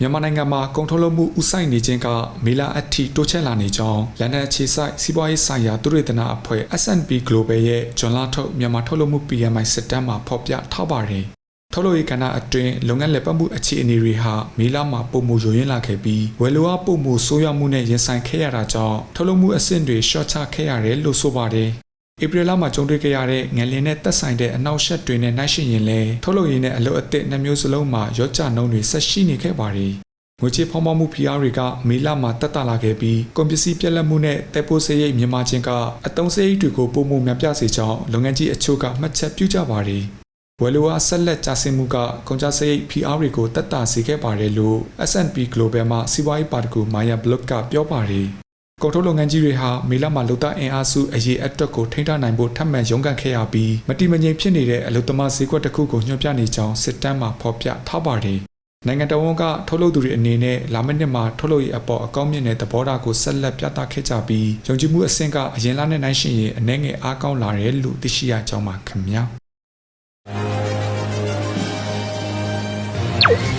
မြန်မာနိုင်ငံမှာကုန်ထုတ်လုပ်မှုဥဆိုင်နေခြင်းကမေလအထိတိုးချဲ့လာနေကြောင်းလန်ဒန်အခြေစိုက်စီးပွားရေးဆိုင်ရာသုတေသနအဖွဲ့ S&P Global ရဲ့ဂျွန်လာထုတ်မြန်မာထုတ်လုပ်မှု PMI စစ်တမ်းမှာဖော်ပြထားပါတယ်။ထုတ်လုပ်ရေးကဏ္ဍအတွင်းလုပ်ငန်းလည်ပတ်မှုအခြေအနေတွေဟာမေလမှာပုံမူယိုရင်းလာခဲ့ပြီးဝယ်လိုအားပုံမူဆိုးရွားမှုနဲ့ရင်ဆိုင်ခဲ့ရတာကြောင့်ထုတ်လုပ်မှုအဆင့်တွေရှော့ချခဲ့ရတယ်လို့ဆိုပါတယ်။ ဧပြီလမှာကြုံတွေ့ခဲ့ရတဲ့ငလင်နဲ့သက်ဆိုင်တဲ့အနောက်ရှက်တွေနဲ့နှိုင်းယှဉ်ရင်လည်းထုတ်လုပ်ရေးနဲ့အလုပ်အသစ်နှစ်မျိုးစလုံးမှာရော့ကျနှုန်းတွေဆက်ရှိနေခဲ့ပါတယ်။ငွေကြေးဖောင်းပွားမှုဖိအားတွေကမေလမှာတက်တာလာခဲ့ပြီးကွန်ပစ္စည်းပြက်လက်မှုနဲ့တပ်ပိုးစရိတ်မြန်မာချင်းကအတုံးစရိတ်တွေကိုပုံမှုများပြစေကြောင်းလုပ်ငန်းကြီးအချို့ကမှတ်ချက်ပြုကြပါတယ်။ဝယ်လိုအားဆက်လက်ကျဆင်းမှုကကုန်ကျစရိတ် PR တွေကိုတက်တာစေခဲ့ပါတယ်လို့ S&P Global မှစီးပွားရေးပါတကူမာယာဘလော့ကပြောပါတယ်။ ကုန်ထုတ်လုပ်ငန်းကြီးတွေဟာမေလမှာလုံသားအင်အားစုအရေးအတွက်ကိုထိန်းထားနိုင်ဖို့ထပ်မံရုန်းကန်ခဲ့ရပြီးမတိမငြိမ်ဖြစ်နေတဲ့အလုသမားဈေးကွက်တစ်ခုကိုညွှန်ပြနေကြောင်းစစ်တမ်းမှာဖော်ပြထားပါတယ်။နိုင်ငံတော်ဝန်ကထုတ်လုပ်သူတွေအနေနဲ့လာမယ့်နှစ်မှာထုတ်လုပ်ရေးအပေါ်အကောင်းမြင့်တဲ့သဘောထားကိုဆက်လက်ပြသခဲ့ကြပြီးယုံကြည်မှုအဆင့်ကအရင်လနဲ့နိုင်ရှင်ရင်အနည်းငယ်အားကောင်းလာတယ်လို့သိရှိရကြောင်းပါခင်ဗျာ။